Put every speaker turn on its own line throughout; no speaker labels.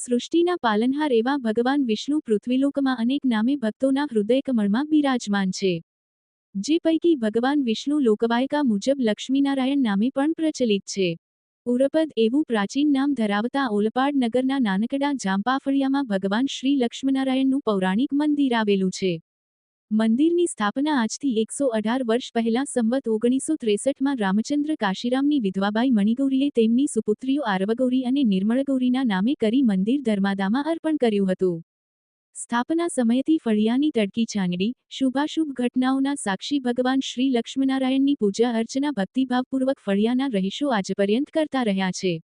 સૃષ્ટિના પાલનહાર એવા ભગવાન વિષ્ણુ પૃથ્વીલોકમાં અનેક નામે ભક્તોના હૃદયકમળમાં બિરાજમાન છે. જે પૈકી ભગવાન વિષ્ણુ લોકવાયકા મુજબ લક્ષ્મીનારાયણ નામે પણ પ્રચલિત છે. ઉરપદ એવું પ્રાચીન નામ ધરાવતા ઓલપાડ નગરના નાનકડા જાંપાફળિયામાં ભગવાન શ્રી લક્ષ્મીનારાયણનું પૌરાણિક મંદિર આવેલું છે. મંદિરની સ્થાપના આજથી એકસો અઢાર વર્ષ પહેલા સંવત ઓગણીસો ત્રેસઠમાં રામચંદ્ર કાશીરામની વિધવાબાઈ મણિગૌરીએ તેમની સુપુત્રીઓ આરવગૌરી અને નિર્મળગૌરીના નામે કરી મંદિર ધર્માદામાં અર્પણ કર્યું હતું. સ્થાપના સમયથી ફળિયાની તડકી ચાંદડી શુભાશુભ ઘટનાઓના સાક્ષી ભગવાન શ્રી લક્ષ્મનારાયણની પૂજા અર્ચના ભક્તિભાવપૂર્વક ફળિયાના રહીશો આજપર્યંત કરતા રહ્યા છે.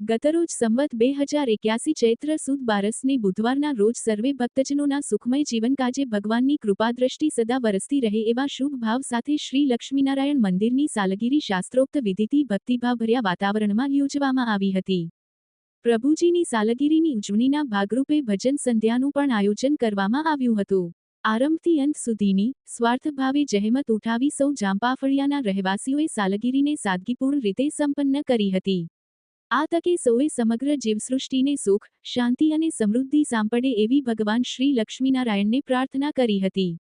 ગતરોજ સંવત બે હજાર એક્યાસી ચૈત્ર સુદ બારસને બુધવારના રોજ સર્વે ભક્તજનોના સુખમય જીવનકાજે ભગવાનની કૃપાદ્રષ્ટિ સદા વરસતી રહે એવા શુભ ભાવ સાથે શ્રી લક્ષ્મીનારાયણ મંદિરની સાલગીરી શાસ્ત્રોક્ત વિધિથી ભક્તિભાવભર્યા વાતાવરણમાં યોજવામાં આવી હતી. પ્રભુજીની સાલગીરીની ઉજવણીના ભાગરૂપે ભજન સંધ્યાનું પણ આયોજન કરવામાં આવ્યું હતું. આરંભથી અંત સુધીની સ્વાર્થભાવે જહેમત ઉઠાવી સૌ જાંપાફળિયાના રહેવાસીઓએ સાલગીરીને સાદગીપૂર્ણ રીતે સંપન્ન કરી હતી. આ તકે સૌએ સમગ્ર જીવસૃષ્ટિને સુખ, શાંતિ અને સમૃદ્ધિ સાંપડે એવી ભગવાન શ્રી લક્ષ્મીનારાયણને પ્રાર્થના કરી હતી.